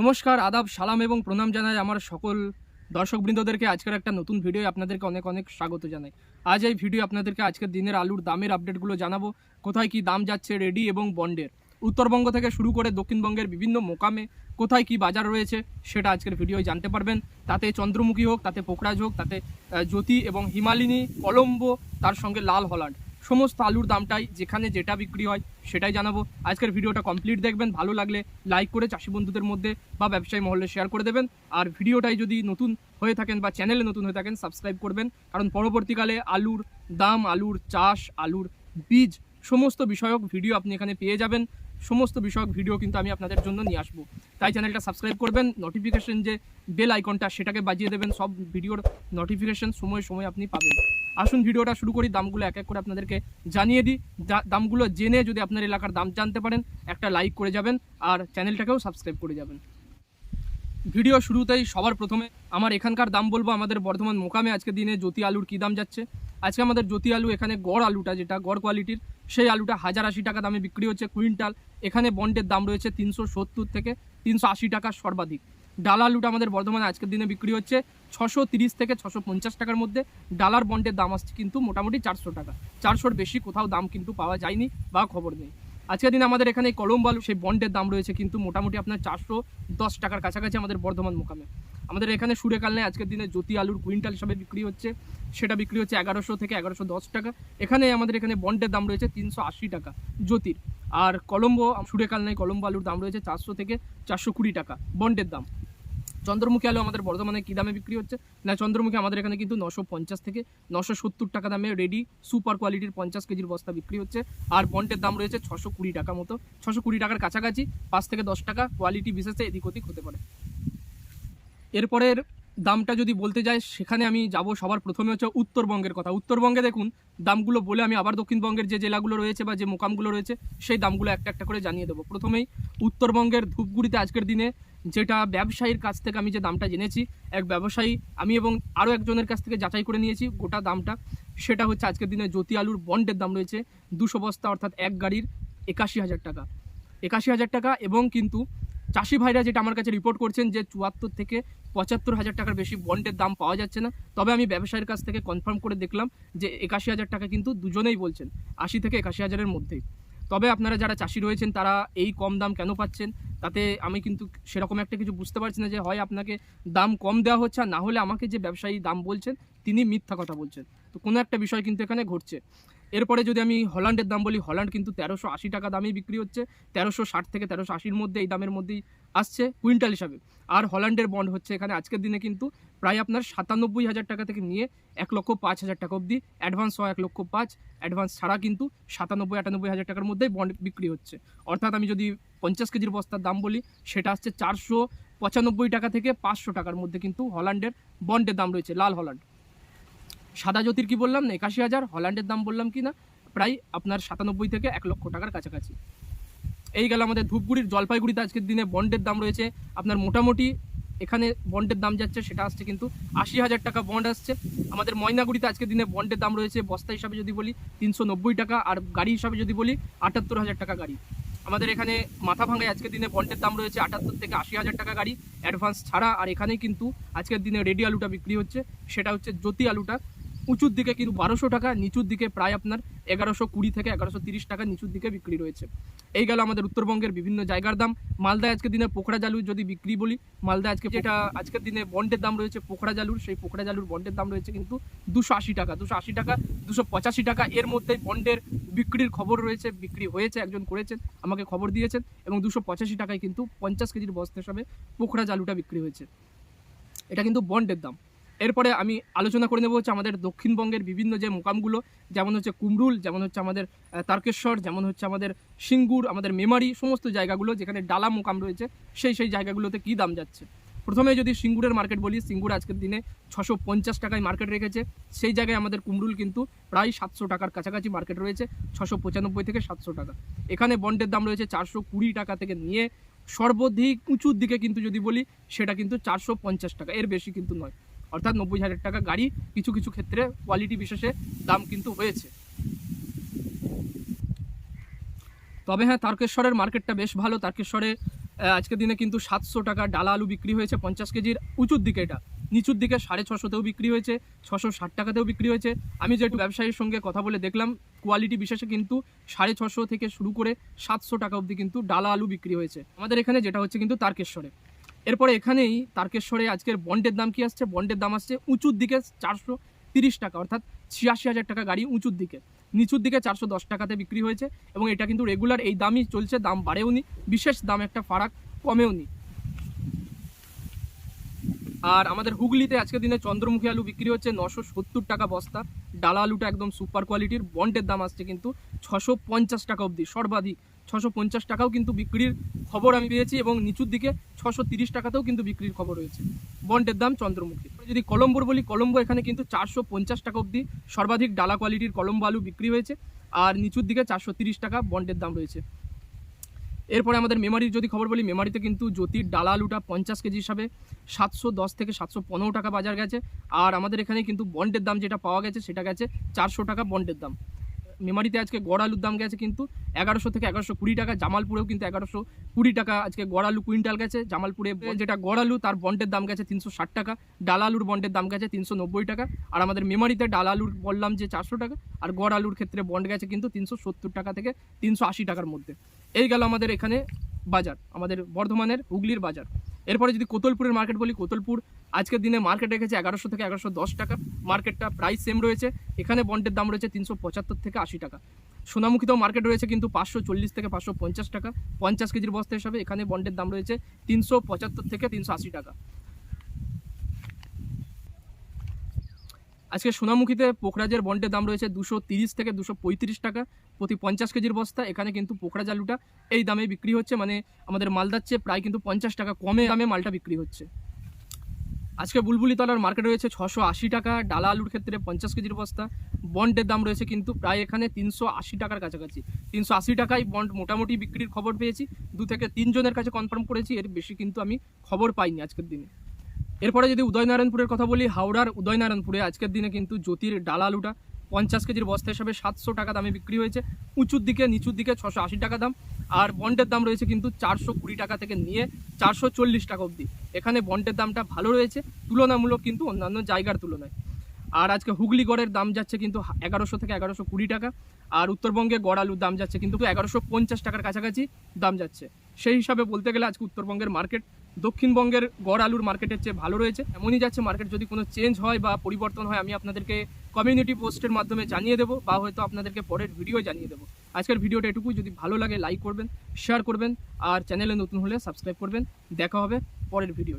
নমস্কার, আদাব, সালাম এবং প্রণাম জানাই আমার সকল দর্শকবৃন্দদেরকে। আজকের একটা নতুন ভিডিও আপনাদেরকে অনেক অনেক স্বাগত জানাই। আজ এই ভিডিও আপনাদেরকে আজকের দিনের আলুর দামের আপডেটগুলো জানাব, কোথায় কি দাম যাচ্ছে রেডি এবং বন্ডের। উত্তরবঙ্গ থেকে শুরু করে দক্ষিণবঙ্গের বিভিন্ন মোকামে কোথায় কি বাজার রয়েছে সেটা আজকের ভিডিওয় জানতে পারবেন। তাতে চন্দ্রমুখী হোক, তাতে পোকরাজ হোক, তাতে জ্যোতি এবং হিমালিনী, কলম্বো, তার সঙ্গে লাল হল্যান্ড সমস্ত আলুর দামটাই যেখানে যেটা বিক্রি হয় সেটাই জানাব। আজকের ভিডিওটা কমপ্লিট দেখবেন, ভালো লাগলে লাইক করে চাষি বন্ধুদের মধ্যে বা ব্যবসায়ী মহলে শেয়ার করে দেবেন। আর ভিডিওটাই যদি নতুন হয়ে থাকেন বা চ্যানেলে নতুন হয়ে থাকেন সাবস্ক্রাইব করবেন। কারণ পরবর্তীকালে আলুর দাম, আলুর চাষ, আলুর বীজ সমস্ত বিষয়ক ভিডিও আপনি এখানে পেয়ে যাবেন। সমস্ত বিষয়ক ভিডিও কিন্তু আমি আপনাদের জন্য নিয়ে আসব। তাই চ্যানেলটা সাবস্ক্রাইব করবেন নোটিফিকেশন যে বেল আইকনটা সেটাকে বাজিয়ে দেবেন, সব ভিডিওর নোটিফিকেশন সময় সময় আপনি পাবেন। আসুন ভিডিওটা শুরু করি, দামগুলো এক এক করে আপনাদেরকে জানিয়ে দিই। দামগুলো জেনে যদি আপনার এলাকার দাম জানতে পারেন, একটা লাইক করে যাবেন আর চ্যানেলটাকেও সাবস্ক্রাইব করে যাবেন। ভিডিও শুরুতেই সবার প্রথমে আমার এখানকার দাম বলব, আমাদের বর্ধমান মোকামে আজকে দিনে জ্যোতি আলুর কী দাম যাচ্ছে? আজকে আমাদের জ্যোতি আলু এখানে গড় আলুটা যেটা, গড় কোয়ালিটির সেই আলুটা হাজার আশি টাকা দামে বিক্রি হচ্ছে। কুইন্টাল, এখানে বন্ডের দাম রয়েছে তিনশো সত্তর থেকে তিনশো আশি টাকা সর্বাধিক। ডাল আলুটা আমাদের বর্ধমানে আজকের দিনে বিক্রি হচ্ছে ছশো থেকে ছশো টাকার মধ্যে। ডালার বন্ডের দাম আসছে কিন্তু মোটামুটি চারশো টাকা। চারশোর বেশি কোথাও দাম কিন্তু পাওয়া যায়নি বা খবর নেই। আজকের দিন আমাদের এখানে কলম্বো আলু সেই বন্ডের দাম রয়েছে কিন্তু মোটামুটি আপনার চারশো দশ টাকার কাছাকাছি আমাদের বর্ধমান মোকামে। আমাদের এখানে সুরে কালনে আজকের দিনে জ্যোতি আলুর কুইন্টাল হিসাবে বিক্রি হচ্ছে। সেটা বিক্রি হচ্ছে এগারোশো থেকে এগারোশো দশ টাকা। এখানে আমাদের এখানে বন্ডের দাম রয়েছে তিনশো আশি টাকা, জ্যোতির। আর কলম্বো সুরে কালনায় কলম্বো আলুর দাম রয়েছে চারশো থেকে চারশো কুড়ি টাকা, বন্ডের দাম। চন্দ্রমুখী আলু আমাদের বর্ধমানে কী দামে বিক্রি হচ্ছে? না, চন্দ্রমুখী আমাদের এখানে কিন্তু নশো পঞ্চাশ থেকে নশো সত্তর টাকা দামে রেডি সুপার কোয়ালিটির পঞ্চাশ কেজির বস্তা বিক্রি হচ্ছে। আর বন্ডের দাম রয়েছে ছশো কুড়ি টাকা মতো। ছশো কুড়ি টাকার কাছাকাছি পাঁচ থেকে দশ টাকা কোয়ালিটি বিশেষে এদিক ওদিক হতে পারে। এরপরের দামটা যদি বলতে যাই, সেখানে আমি যাব সবার প্রথমে হচ্ছে উত্তরবঙ্গের কথা। উত্তরবঙ্গে দেখুন, দামগুলো বলে আমি আবার দক্ষিণবঙ্গের যে জেলাগুলো রয়েছে বা যে মোকামগুলো রয়েছে, সেই দামগুলো একটা একটা করে জানিয়ে দেবো। প্রথমেই উত্তরবঙ্গের ধূপগুড়িতে আজকের দিনে যেটা ব্যবসায়ীর কাছ থেকে আমি যে দামটা জেনেছি, এক ব্যবসায়ী, আমি এবং আরও একজনের কাছ থেকে যাচাই করে নিয়েছি গোটা দামটা। সেটা হচ্ছে আজকের দিনে জ্যোতি আলুর বন্ডের দাম রয়েছে দুশো বস্তা, অর্থাৎ এক গাড়ির একাশি হাজার টাকা। একাশি হাজার টাকা এবং কিন্তু চাষি ভাইরা যেটা আমার কাছে রিপোর্ট করছেন যে চুয়াত্তর থেকে পঁচাত্তর হাজার টাকার বেশি বন্ডের দাম পাওয়া যাচ্ছে না। তবে আমি ব্যবসায়ীর কাছ থেকে কনফার্ম করে দেখলাম যে একাশি হাজার টাকা কিন্তু দুজনেই বলছেন, আশি থেকে একাশি হাজারের মধ্যেই। তবে আপনারা যারা চাষি রয়েছেন, তারা এই কম দাম কেন পাচ্ছেন? তাতে আমি কিন্তু সেরকম একটা কিছু বুঝতে পারছি না যে হয় আপনাকে দাম কম দেওয়া হচ্ছে আর না হলে আমাকে যে ব্যবসায়ী দাম বলছেন, তিনি মিথ্যা কথা বলছেন। তো কোনো একটা বিষয় কিন্তু এখানে ঘটছে। এরপরে যদি আমি হল্যান্ডের দাম বলি, হল্যান্ড কিন্তু তেরোশো আশি টাকা দামেই বিক্রি হচ্ছে। তেরোশো ষাট থেকে তেরোশো আশির মধ্যে এই দামের মধ্যেই আসছে কুইন্টাল হিসাবে। আর হল্যান্ডের বন্ড হচ্ছে এখানে আজকের দিনে কিন্তু প্রায় আপনার সাতানব্বই হাজার টাকা থেকে নিয়ে এক লক্ষ পাঁচ হাজার টাকা অবধি অ্যাডভান্স হয় এক লক্ষ পাঁচ অ্যাডভান্স ছাড়া কিন্তু সাতানব্বই, আটানব্বই হাজার টাকার মধ্যেই বন্ড বিক্রি হচ্ছে। অর্থাৎ আমি যদি পঞ্চাশ কেজির বস্তার দাম বলি, সেটা আসছে চারশো পঁচানব্বই টাকা থেকে পাঁচশো টাকার মধ্যে কিন্তু হল্যান্ডের বন্ডের দাম রয়েছে, লাল হল্যান্ড সাদা জ্যোতির কি বললাম না, একাশি হাজার? হল্যান্ডের দাম বললাম কি না, প্রায় আপনার সাতানব্বই থেকে এক লক্ষ টাকার কাছাকাছি। এই গেল আমাদের ধূপগুড়ির জলপাইগুড়িতে আজকের দিনে বন্ডের দাম রয়েছে আপনার মোটামুটি এখানে বন্ডের দাম যাচ্ছে, সেটা আসছে কিন্তু আশি হাজার টাকা বন্ড আসছে। আমাদের ময়নাগুড়িতে আজকের দিনে বন্ডের দাম রয়েছে বস্তা হিসাবে যদি বলি তিনশো নব্বই টাকা আর গাড়ি হিসাবে যদি বলি আটাত্তর হাজার টাকা গাড়ি। আমাদের এখানে মাথা ভাঙায় আজকের দিনে বন্ডের দাম রয়েছে আটাত্তর থেকে আশি হাজার টাকা গাড়ি অ্যাডভান্স ছাড়া। আর এখানেই কিন্তু আজকের দিনে রেডি আলুটা বিক্রি হচ্ছে, সেটা হচ্ছে জ্যোতি আলুটা। উঁচুর দিকে কিন্তু বারোশো টাকা, নিচুর দিকে প্রায় আপনার এগারোশো কুড়ি থেকে এগারোশো তিরিশ টাকা নিচুর দিকে বিক্রি রয়েছে। এই গেল আমাদের উত্তরবঙ্গের বিভিন্ন জায়গার দাম। মালদায় আজকের দিনে পোখরা জালুর যদি বিক্রি বলি, মালদা আজকে যেটা আজকের দিনে বন্ডের দাম রয়েছে পোখরা জালুর, সেই পোখরা জালুর বন্ডের দাম রয়েছে কিন্তু দুশো আশি টাকা, দুশো আশি টাকা, দুশো পঁচাশি টাকা। এর মধ্যে বন্ডের বিক্রির খবর রয়েছে, বিক্রি হয়েছে, একজন করেছেন, আমাকে খবর দিয়েছেন এবং দুশো পঁচাশি টাকায় কিন্তু পঞ্চাশ কেজির বস্তা হিসাবে পোখরা জালুটা বিক্রি হয়েছে। এটা কিন্তু বন্ডের দাম। এরপরে আমি আলোচনা করে নেব হচ্ছে আমাদের দক্ষিণবঙ্গের বিভিন্ন যে মোকামগুলো, যেমন হচ্ছে কুমরুল যেমন হচ্ছে আমাদের তারকেশ্বর, যেমন হচ্ছে আমাদের সিঙ্গুর, আমাদের মেমারি, সমস্ত জায়গাগুলো যেখানে ডালা মোকাম রয়েছে, সেই সেই জায়গাগুলোতে কী দাম যাচ্ছে? প্রথমে যদি সিঙ্গুরের মার্কেট বলি, সিঙ্গুর আজকের দিনে ছশো পঞ্চাশ টাকায় মার্কেট রেখেছে। সেই জায়গায় আমাদের কুমরুল কিন্তু প্রায় সাতশো টাকার কাছাকাছি মার্কেট রয়েছে, ছশো পঁচানব্বই থেকে সাতশো টাকা। এখানে বন্ডের দাম রয়েছে চারশো কুড়ি টাকা থেকে নিয়ে সর্বাধিক উঁচুর দিকে কিন্তু যদি বলি, সেটা কিন্তু চারশো পঞ্চাশ টাকা, এর বেশি কিন্তু নয়। অর্থাৎ নব্বই হাজার টাকা গাড়ি কিছু কিছু ক্ষেত্রে কোয়ালিটি বিশেষে দাম কিন্তু হয়েছে। তবে হ্যাঁ তারকেশ্বরের মার্কেটটা বেশ ভালো। তারকেশ্বরে আজকের দিনে কিন্তু সাতশো টাকা ডালা আলু বিক্রি হয়েছে, পঞ্চাশ কেজির উঁচুর দিকে এটা। নিচুর দিকে সাড়ে ছশোতেও বিক্রি হয়েছে, ছশো ষাট টাকাতেও বিক্রি হয়েছে। আমি যেটু ব্যবসায়ীর সঙ্গে কথা বলে দেখলাম কোয়ালিটি বিশেষে কিন্তু সাড়ে ছশো থেকে শুরু করে সাতশো টাকা অবধি কিন্তু ডালা আলু বিক্রি হয়েছে। আমাদের এখানে যেটা হচ্ছে কিন্তু তারকেশ্বরে। এরপরে এখানেই তারকেশ্বরে আজকের বন্ডের দাম কি আসছে? বন্ডের দাম আসছে উঁচুর দিকে চারশো তিরিশ টাকা, অর্থাৎ ছিয়াশি হাজার টাকা গাড়ি উঁচুর দিকে। নিচুর দিকে চারশো দশ টাকাতে বিক্রি হয়েছে এবং এটা কিন্তু রেগুলার এই দামই চলছে, দাম বাড়েও নি, বিশেষ দাম একটা ফারাক কমেও নি। আর আমাদের হুগলিতে আজকের দিনে চন্দ্রমুখী আলু বিক্রি হচ্ছে নশো সত্তর টাকা বস্তা। ডালা আলুটা একদম সুপার কোয়ালিটির বন্ডের দাম আসছে কিন্তু ছশো পঞ্চাশ টাকা অবধি, সর্বাধিক। ছশো টাকাও কিন্তু বিক্রির খবর আমি পেয়েছি এবং নিচুর দিকে ছশো টাকাতেও কিন্তু বিক্রির খবর রয়েছে। বন্ডের দাম চন্দ্রমুখী। যদি কলম্বোর বলি, কলম্বো এখানে কিন্তু চারশো পঞ্চাশ টাকা অবধি সর্বাধিক ডালা কোয়ালিটির কলম্বো আলু বিক্রি হয়েছে আর নিচুর দিকে চারশো টাকা বন্ডের দাম রয়েছে। এরপরে আমাদের মেমারির যদি খবর বলি, মেমারিতে কিন্তু জ্যোতির ডালা আলুটা পঞ্চাশ কেজি হিসাবে সাতশো দশ থেকে সাতশো পনেরো টাকা বাজার গেছে। আর আমাদের এখানে কিন্তু বন্ডের দাম যেটা পাওয়া গেছে, সেটা গেছে চারশো টাকা বন্ডের দাম। মেমারিতে আজকে গড় আলুর দাম গেছে কিন্তু এগারোশো থেকে এগারোশো কুড়ি টাকা, জামালপুরেও কিন্তু এগারোশো কুড়ি টাকা আজকে গড় আলু কুইন্টাল গেছে। জামালপুরে যেটা গড় আলু, তার বন্ডের দাম গেছে তিনশো ষাট টাকা, ডাল আলুর বন্ডের দাম গেছে তিনশো নব্বই টাকা। আর আমাদের মেমারিতে ডাল আলুর বললাম যে চারশো টাকা, আর গড় আলুর ক্ষেত্রে বন্ড গেছে কিন্তু তিনশো সত্তর টাকা থেকে তিনশো আশি টাকার মধ্যে। এই গেল আমাদের এখানে বাজার, আমাদের বর্ধমানের হুগলির বাজার। এরপরে যদি কোতলপুরের মার্কেট বলি, কোতলপুর আজকের দিনে মার্কেট রেখেছে এগারোশো থেকে এগারোশো দশ টাকা। মার্কেটটা প্রাইস সেম রয়েছে। এখানে বন্ডের দাম রয়েছে তিনশো পঁচাত্তর থেকে আশি টাকা। সোনামুখীতেও মার্কেট রয়েছে কিন্তু পাঁচশো চল্লিশ থেকে পাঁচশো পঞ্চাশ টাকা। পঞ্চাশ কেজির বস্তা হিসাবে এখানে বন্ডের দাম রয়েছে তিনশো পঁচাত্তর থেকে তিনশো আশি টাকা। আজকে সোনামুখীতে পোখরাজের বন্ডের দাম রয়েছে দুশো থেকে দুশো টাকা। প্রতি পঞ্চাশ কেজির বস্তা, এখানে কিন্তু পোখরাজ আলুটা এই দামে বিক্রি হচ্ছে। মানে আমাদের মালদার চেয়ে প্রায় কিন্তু পঞ্চাশ টাকা কমে দামে মালটা বিক্রি হচ্ছে। আজকে বুলবুলি তলার মার্কেট রয়েছে ছশো টাকা, ডালা আলুর ক্ষেত্রে পঞ্চাশ কেজির বস্তা। বন্ডের দাম রয়েছে কিন্তু প্রায় এখানে তিনশো আশি টাকার কাছাকাছি। তিনশো আশি টাকায় বন্ড মোটামুটি বিক্রির খবর পেয়েছি। দু থেকে তিনজনের কাছে কনফার্ম করেছি, এর বেশি কিন্তু আমি খবর পাইনি আজকের দিনে। এরপরে যদি উদয়নারায়ণপুরের কথা বলি, হাওড়ার উদয়নারায়ণপুরে আজকের দিনে কিন্তু জ্যোতির ডাল আলুটা পঞ্চাশ কেজির বস্তা হিসাবে সাতশো টাকা দামে বিক্রি হয়েছে। উঁচুর দিকে, নিচুর দিকে ছশো আশি টাকা দাম। আর বন্ডের দাম রয়েছে কিন্তু চারশো কুড়ি টাকা থেকে নিয়ে চারশো চল্লিশ টাকা অবধি। এখানে বন্ডের দামটা ভালো রয়েছে, তুলনামূলক কিন্তু অন্যান্য জায়গার তুলনায়। আর আজকে হুগলি গড়ের দাম যাচ্ছে কিন্তু এগারোশো থেকে এগারোশো কুড়ি টাকা। আর উত্তরবঙ্গে গড় আলুর দাম যাচ্ছে কিন্তু এগারোশো পঞ্চাশ টাকার কাছাকাছি দাম যাচ্ছে। সেই হিসাবে বলতে গেলে আজকে উত্তরবঙ্গের মার্কেট দক্ষিণবঙ্গের গড় আলুর মার্কেটের চেয়ে ভালো রয়েছে। এমনই যাচ্ছে মার্কেট যদি কোনো চেঞ্জ হয় বা পরিবর্তন হয়, আমি আপনাদেরকে কমিউনিটি পোস্টের মাধ্যমে জানিয়ে দেবো বা হয়তো আপনাদেরকে পরের ভিডিও জানিয়ে দেবো। আজকের ভিডিওটা এটুকুই। যদি ভালো লাগে লাইক করবেন শেয়ার করবেন, আর চ্যানেলে নতুন হলে সাবস্ক্রাইব করবেন। দেখা হবে পরের ভিডিও